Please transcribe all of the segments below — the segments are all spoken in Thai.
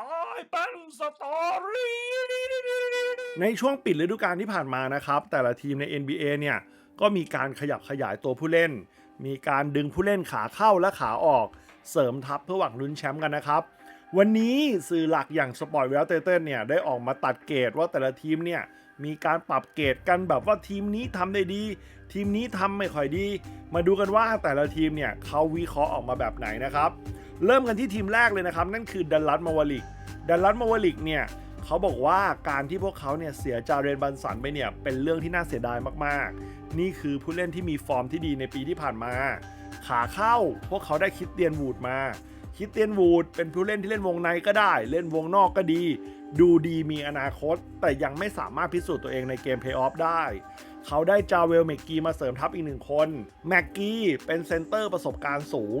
ตายเป็นสตอรี่ ในช่วงปิดฤดูกาลที่ผ่านมานะครับ แต่ละทีมใน NBA เนี่ยก็มีการขยับขยายตัวผู้เล่น มีการดึงผู้เล่นขาเข้าและขาออก เสริมทัพเพื่อหวังลุ้นแชมป์กันนะครับ วันนี้สื่อหลักอย่างสปอร์ตเวลเตเตเนี่ยได้ออกมาตัดเกรดว่าแต่ละทีมเนี่ยมีการปรับเกรดกันแบบว่าทีมนี้ทำได้ดี ทีมนี้ทำไม่ค่อยดี มาดูกันว่าแต่ละทีมเนี่ยเขาวิเคราะห์ออกมาแบบไหนนะครับ เริ่มกันที่ทีมแรกเลยนะครับ นั่นคือดัลลัสมาวาลิกดัลลัสมาวาลิกเนี่ยเขาบอกว่าการที่พวกเขาเนี่ยเสียจาเรนบันสันไปเนี่ยเป็นเรื่องที่น่าเสียดายมากๆ นี่คือผู้เล่นที่มีฟอร์มที่ดีในปีที่ผ่านมา ขาเข้าพวกเขาได้คิดเตียนวูดมาคิดเตียนวูดเป็นผู้เล่นที่เล่นวงในก็ได้ เล่นวงนอกก็ดี ดูดีมีอนาคต แต่ยังไม่สามารถพิสูจน์ตัวเองในเกมเพลย์ออฟได้ เขาได้จาเวลแม็กกี้มาเสริมทัพอีกหนึ่งคนแม็กกี้เป็นเซนเตอร์ประสบการณ์สูง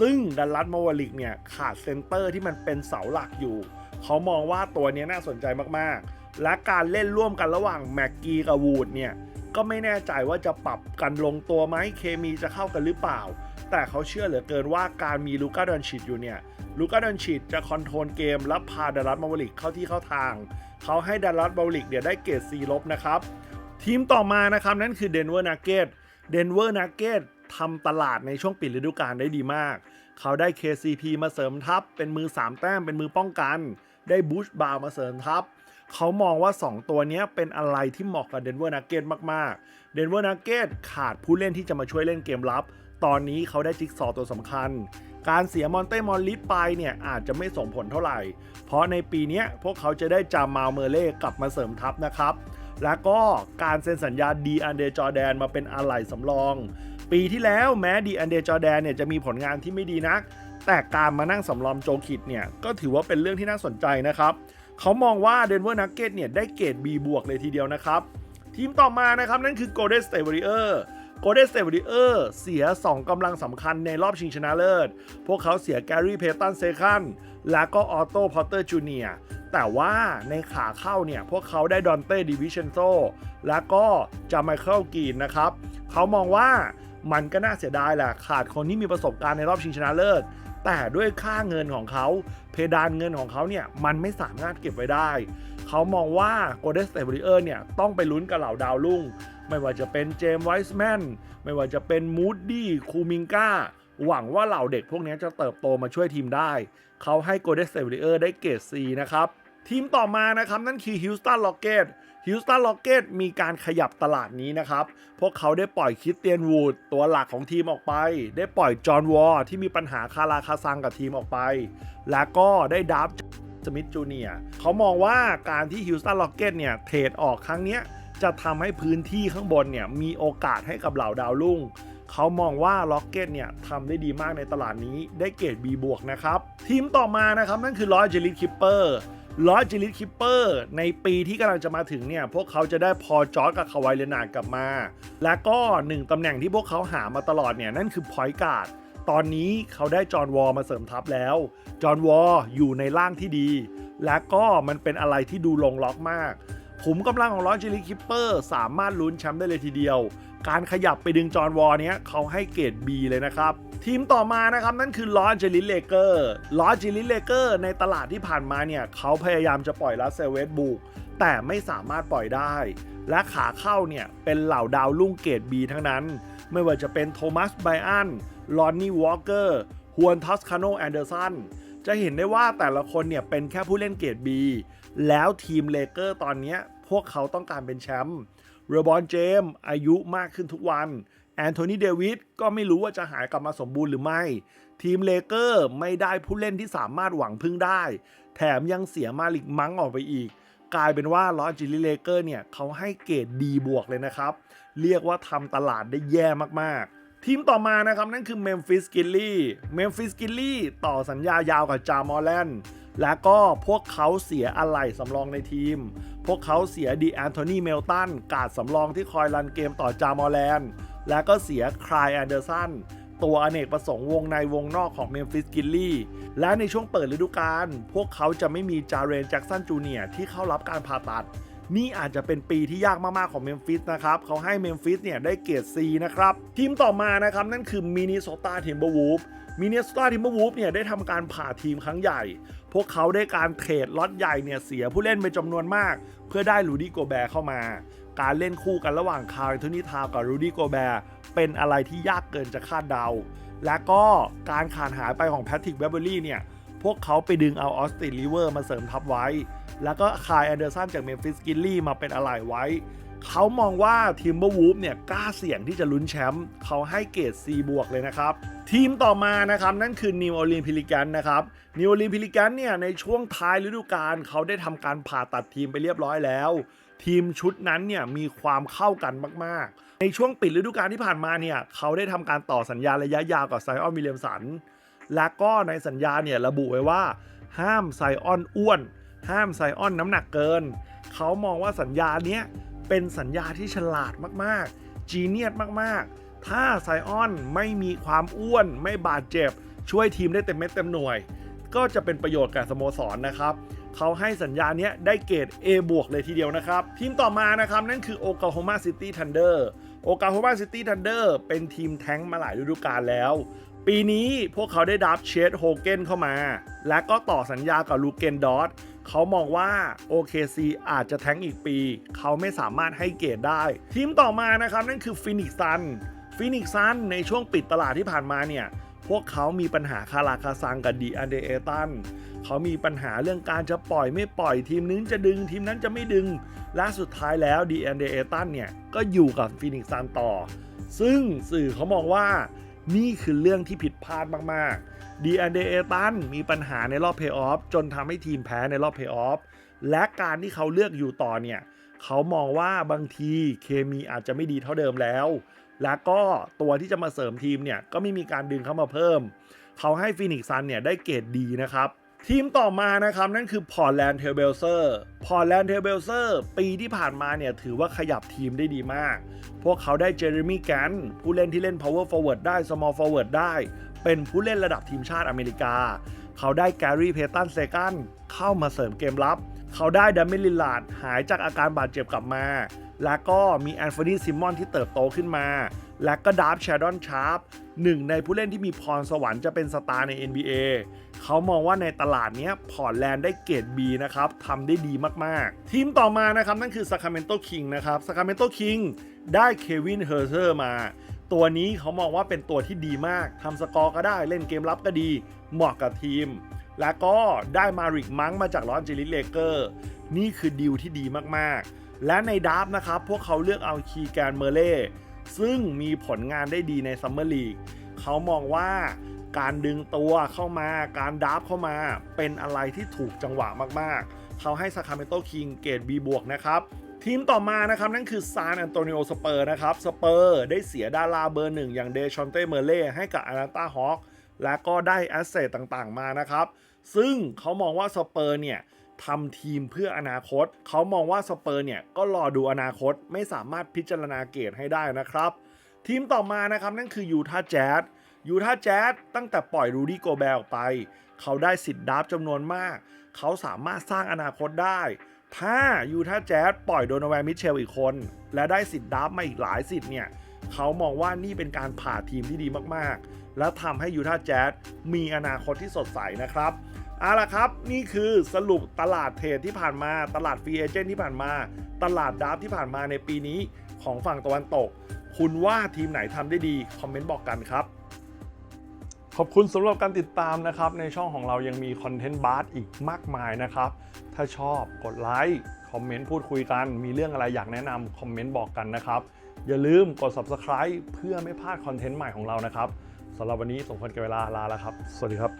ซึ่งดัลลัสมาวลิกเนี่ยขาดเซนเตอร์ที่มันเป็นเสาหลักอยู่ เขามองว่าตัวนี้น่าสนใจมากๆ และการเล่นร่วมกันระหว่างแม็กกี้กับวูดเนี่ยก็ไม่แน่ใจว่าจะปรับกันลงตัวไหมเคมีจะเข้ากันหรือเปล่า แต่เขาเชื่อเหลือเกินว่าการมีลูก้าดอนชิดอยู่เนี่ยลูก้าดอนชิดจะคอนโทรลเกมและพาดัลลัสมาวลิกเข้าที่เข้าทาง เขาให้ดัลลัสมาวลิกเนี่ยได้เกรด C ลบนะครับ ทีมต่อมานะครับ นั่นคือเดนเวอร์นาเกตเดนเวอร์นาเกตทำตลาดในช่วงปิดฤดูกาลได้ดีมาก เขาได้ KCP มาเสริมทัพ เป็นมือ 3 แต้มเป็นมือป้องกัน ได้บูชบาวมาเสริมทัพ เขามองว่า 2 ตัวนี้เป็นอะไรที่เหมาะกับเดนเวอร์นาเกตมากๆเดนเวอร์นาเกตขาดผู้เล่นที่จะมาช่วยเล่นเกมรับ ตอนนี้เขาได้จิ๊กซอตัวสำคัญ การเสียมอนเต้มอนลิสไปเนี่ยอาจจะไม่ส่งผลเท่าไหร่ เพราะในปีนี้พวกเขาจะได้จามาเมอร์เล่กลับมาเสริมทัพนะครับ แล้วก็การเซ็นสัญญาดีอันเดจอแดนมาเป็นอะไหล่สำรอง ปีที่แล้วแม้ดีอันเดจอแดนเนี่ยจะมีผลงานที่ไม่ดีนัก แต่การมานั่งสำรองโจคิดเนี่ยก็ถือว่าเป็นเรื่องที่น่าสนใจนะครับ เขามองว่าเดนเวอร์นักเก็ตเนี่ยได้เกรด B บวกเลยทีเดียวนะครับ ทีมต่อมานะครับนั่นคือ Golden State Warrior Golden State Warrior เสีย 2กำลังสำคัญในรอบชิงชนะเลิศ พวกเขาเสียแกรี่เพตันเซคันและก็ออโต้พอตเตอร์จูเนีย แต่ว่าในขาเข้าเนี่ย พวกเขาได้ดอนเต้ดิวิเชนโซและก็จาไมเคิลกีนนะครับ เขามองว่ามันก็น่าเสียดายแหละขาดคนที่มีประสบการณ์ในรอบชิงชนะเลิศ แต่ด้วยค่าเงินของเขา เพดานเงินของเขาเนี่ย มันไม่สามารถเก็บไว้ได้ เขามองว่า Golden State Warrior เนี่ย ต้องไปลุ้นกับเหล่าดาวรุ่ง ไม่ว่าจะเป็นเจมส์ไวส์แมนไม่ว่าจะเป็นมูดดี้คูมิงกาหวังว่าเหล่าเด็กพวกนี้จะเติบโตมาช่วยทีมได้ เขาให้ Golden State Warrior ได้เกรด C นะครับ ทีมต่อมานะครับ นั่นคือ Houston Rockets ฮิลสตันล็อกเก็ตมีการขยับตลาดนี้นะครับ พวกเขาได้ปล่อยคิดเตียนวูดตัวหลักของทีมออกไป ได้ปล่อยจอห์นวอร์ที่มีปัญหาคาราคาซังกับทีมออกไป แล้วก็ได้ดับสมิธจูเนียเขามองว่าการที่ฮิลสตันล็อกเก็ตเนี่ยเทรดออกครั้งนี้จะทำให้พื้นที่ข้างบนเนี่ยมีโอกาสให้กับเหล่าดาวรุ่งเขามองว่าล็อกเก็ตเนี่ยทำได้ดีมากในตลาดนี้ได้เกรด B บวกนะครับ ทีมต่อมานะครับ นั่นคือลอยเจลิทคิปเปอร์ ลอยเจลิทคิปเปอร์ในปีที่กำลังจะมาถึงเนี่ย พวกเขาจะได้พอจอร์ดกับคาวายเลนากลับมา และก็หนึ่งตำแหน่งที่พวกเขาหามาตลอดเนี่ย นั่นคือพอยต์การ์ดตอนนี้เขาได้จอห์นวอลมาเสริมทัพแล้ว จอห์นวอลอยู่ในร่างที่ดี และก็มันเป็นอะไรที่ดูลงล็อกมากขุมกำลังของลอจิลิคิปเปอร์สามารถลุ้นแชมป์ได้เลยทีเดียว การขยับไปดึงจอห์นวอลเนี้ยเขาให้เกรด B เลยนะครับ ทีมต่อมานะครับนั่นคือลอจิลิเลเกอร์ลอจิลิเลเกอร์ในตลาดที่ผ่านมาเนี่ยเขาพยายามจะปล่อยลัสเซเวสบุกแต่ไม่สามารถปล่อยได้ และขาเข้าเนี่ยเป็นเหล่าดาวรุ่งเกรด B ทั้งนั้น ไม่ว่าจะเป็นโทมัสไบอันลอนนี่วอลเกอร์ฮวนทัสคาโนแอนเดอร์สันจะเห็นได้ว่าแต่ละคนเนี่ยเป็นแค่ผู้เล่นเกรด B แล้วทีมเลเกอร์ตอนนี้พวกเขาต้องการเป็นแชมป์ เรบอนเจมอายุมากขึ้นทุกวัน แอนโทนีเดวิดก็ไม่รู้ว่าจะหายกลับมาสมบูรณ์หรือไม่ ทีมเลเกอร์ไม่ได้ผู้เล่นที่สามารถหวังพึ่งได้ แถมยังเสียมาลิกมังออกไปอีก กลายเป็นว่าลอจิลิเลเกอร์เนี่ยเขาให้เกรดดีบวกเลยนะครับ เรียกว่าทำตลาดได้แย่มากๆทีมต่อมานะครับ นั่นคือเมมฟิสกิลลี่ เมมฟิสกิลลี่ต่อสัญญายาวกับจามอลแลน และก็พวกเขาเสียอะไหล่สำรองในทีม พวกเขาเสียดีแอนโทนีเมลตันการดสำรองที่คอยรันเกมต่อจามอแลนและก็เสียคลายแอนเดอร์สันตัวอเนกประสงค์วงในวงนอกของเมมฟิสกิลลี่ และในช่วงเปิดฤดูกาลพวกเขาจะไม่มีจาเรนแจ็กสันจูเนียที่เข้ารับการผ่าตัด นี่อาจจะเป็นปีที่ยากมาก ๆ ของเมมฟิสนะครับเขาให้เมมฟิสเนี่ยได้เกรด C นะครับ ทีมต่อมานะครับ นั่นคือมิน n โ o ตาเทมเบอร์วูฟมิน n โ o ตาทิมเบอร์วูฟเนี่ยได้ทำการผ่าทีมครั้งใหญ่ พวกเขาได้การเทรดล็อตใหญ่เนี่ยเสียผู้เล่นไปจำนวนมาก เพื่อได้ลูดี้โกแบร์เข้ามา การเล่นคู่กันระหว่างคาร์ลทูนิทาวกับรูดี้โกแบร์เป็นอะไรที่ยากเกินจะคาดเดา และก็การขาดหายไปของแพทริกเวเบอรี่เนี่ย พวกเขาไปดึงเอาออสตินลิเวอร์มาเสริมทัพไว้ แล้วก็คายแอนเดอร์สันจากเมมฟิสกิลลี่มาเป็นอะไรไว้ เขามองว่าทีมเบอร์วูฟเนี่ยกล้าเสี่ยงที่จะลุ้นแชมป์เขาให้เกรด C บวกเลยนะครับ ทีมต่อมานะครับ นั่นคือนิวออลีนพิลิกันนะครับนิวออลีนพิลิกันเนี่ยในช่วงท้ายฤดูกาลเขาได้ทำการผ่าตัดทีมไปเรียบร้อยแล้ว ทีมชุดนั้นเนี่ยมีความเข้ากันมาก ๆ ในช่วงปิดฤดูกาลที่ผ่านมาเนี่ยเขาได้ทำการต่อสัญญาระยะยาวกับไซออนวิลเลียมสัน และก็ในสัญญาเนี่ยระบุไว้ว่า ห้ามไซออนอ้วน ห้ามไซออนน้ำหนักเกิน เขามองว่าสัญญาเนี้ยเป็นสัญญาที่ฉลาดมากๆ จีเนียสมากๆ ถ้าไซออนไม่มีความอ้วน ไม่บาดเจ็บ ช่วยทีมได้เต็มเม็ดเต็มหน่วย ก็จะเป็นประโยชน์กับสโมสรนะครับเขาให้สัญญาเนี้ยได้เกรด A บวกเลยทีเดียวนะครับ ทีมต่อมานะครับ นั่นคือโอกาโฮมาซิตี้ทันเดอร์โอกาโฮมาซิตี้ทันเดอร์เป็นทีมแท้งมาหลายฤดูกาลแล้ว ปีนี้พวกเขาได้ดับเชดโฮเกนเข้ามา และก็ต่อสัญญากับลูเกนดอสเขามองว่า OKC อาจจะแท้งอีกปี เขาไม่สามารถให้เกรดได้ ทีมต่อมานะครับ นั่นคือฟินิกซันฟินิกซันในช่วงปิดตลาดที่ผ่านมาเนี่ย พวกเขามีปัญหาคาราคาซังกับดีอันเดเอตันเขามีปัญหาเรื่องการจะปล่อยไม่ปล่อยทีมนึงจะดึงทีมนั้นจะไม่ดึง และสุดท้ายแล้วดีอันเดเอตันเนี่ย ก็อยู่กับฟินิกซันต่อ ซึ่งสื่อเขามองว่า นี่คือเรื่องที่ผิดพลาดมาก ๆ ดีอันเดเอตันมีปัญหาในรอบเพย์ออฟจนทำให้ทีมแพ้ในรอบเพย์ออฟและการที่เขาเลือกอยู่ต่อเนี่ย เขามองว่าบางทีเคมีอาจจะไม่ดีเท่าเดิมแล้ว แล้วก็ตัวที่จะมาเสริมทีมเนี่ย ก็ไม่มีการดึงเข้ามาเพิ่ม เขาให้ฟินิกซันเนี่ยได้เกรดดีนะครับ ทีมต่อมานะครับนั่นคือพอร์แลนด์เทเบลเซอร์พอร์แลนด์เทเบลเซอร์ปีที่ผ่านมาเนี่ยถือว่าขยับทีมได้ดีมาก พวกเขาได้เจอร์มี่แกนผู้เล่นที่เล่น power forward ได้ small forward ได้ เป็นผู้เล่นระดับทีมชาติอเมริกา เขาได้แกรี่เพตันเซกันเข้ามาเสริมเกมรับ เขาได้ดัมเมลิลลาดหายจากอาการบาดเจ็บกลับมา แล้วก็มีแอนโฟนีซิมอนที่เติบโตขึ้นมา และก็ดาร์ฟแชดอนชาร์ปหนึ่งในผู้เล่นที่มีพรสวรรค์จะเป็นสตาร์ใน NBA เขามองว่าในตลาดนี้พอร์ตแลนด์ได้เกรด B นะครับทำได้ดีมาก ๆ ทีมต่อมานะครับนั่นคือ Sacramento King นะครับ Sacramento King ได้เควินเฮอร์เซอร์มา ตัวนี้เขามองว่าเป็นตัวที่ดีมากทำสกอร์ก็ได้เล่นเกมรับก็ดี เหมาะกับทีม และก็ได้มาริกมังมาจากลอนเจลิสเลเกอร์นี่คือดีลที่ดีมากๆ และในดาร์ฟนะครับพวกเขาเลือกเอาคีแกนเมอร์เล่ ซึ่งมีผลงานได้ดีในซัมเมอร์ลีกเขามองว่าการดึงตัวเข้ามาการดับเข้ามาเป็นอะไรที่ถูกจังหวะมากๆ เขาให้ซาคาเมโตคิงเกรด B บวกนะครับ ทีมต่อมานะครับ นั่นคือซานอันโตนิโอสเปอร์นะครับสเปอร์ได้เสียดาราเบอร์หนึ่งอย่างเดชอนเต้เมเล่ให้กับอารันตาฮอคและก็ได้แอสเซทต่างๆมานะครับ ซึ่งเขามองว่าสเปอร์เนี่ย ทำทีมเพื่ออนาคต เขามองว่าสเปอร์เนี่ยก็รอดูอนาคตไม่สามารถพิจารณาเกรดให้ได้นะครับ ทีมต่อมานะครับนั่นคือยูทาห์แจ๊สยูทาห์แจ๊สตั้งแต่ปล่อยรูดี้โกแบร์ออกไป เขาได้สิทธิ์ดับจำนวนมาก เขาสามารถสร้างอนาคตได้ ถ้ายูทาห์แจ๊สปล่อยโดนแวร์มิเชลอีกคน และได้สิทธิ์ดับมาอีกหลายสิทธิ์เนี่ยเขามองว่านี่เป็นการผ่าทีมที่ดีมากๆ และทำให้ยูทาห์แจ๊สมีอนาคตที่สดใสนะครับ เอาละครับ นี่คือสรุปตลาดเทรดที่ผ่านมาตลาดฟรีเอเจนต์ที่ผ่านมา ตลาดดราฟต์ที่ผ่านมาในปีนี้ของฝั่งตะวันตก คุณว่าทีมไหนทำได้ดี คอมเมนต์บอกกันครับ ขอบคุณสำหรับการติดตามนะครับ ในช่องของเรายังมีคอนเทนต์บาร์อีกมากมายนะครับ ถ้าชอบกดไลค์คอมเมนต์พูดคุยกัน มีเรื่องอะไรอยากแนะนำคอมเมนต์บอกกันนะครับ อย่าลืมกด subscribe เพื่อไม่พลาดคอนเทนต์ใหม่ของเรานะครับสำหรับวันนี้สมควรกับเวลาลาแล้วครับ สวัสดีครับ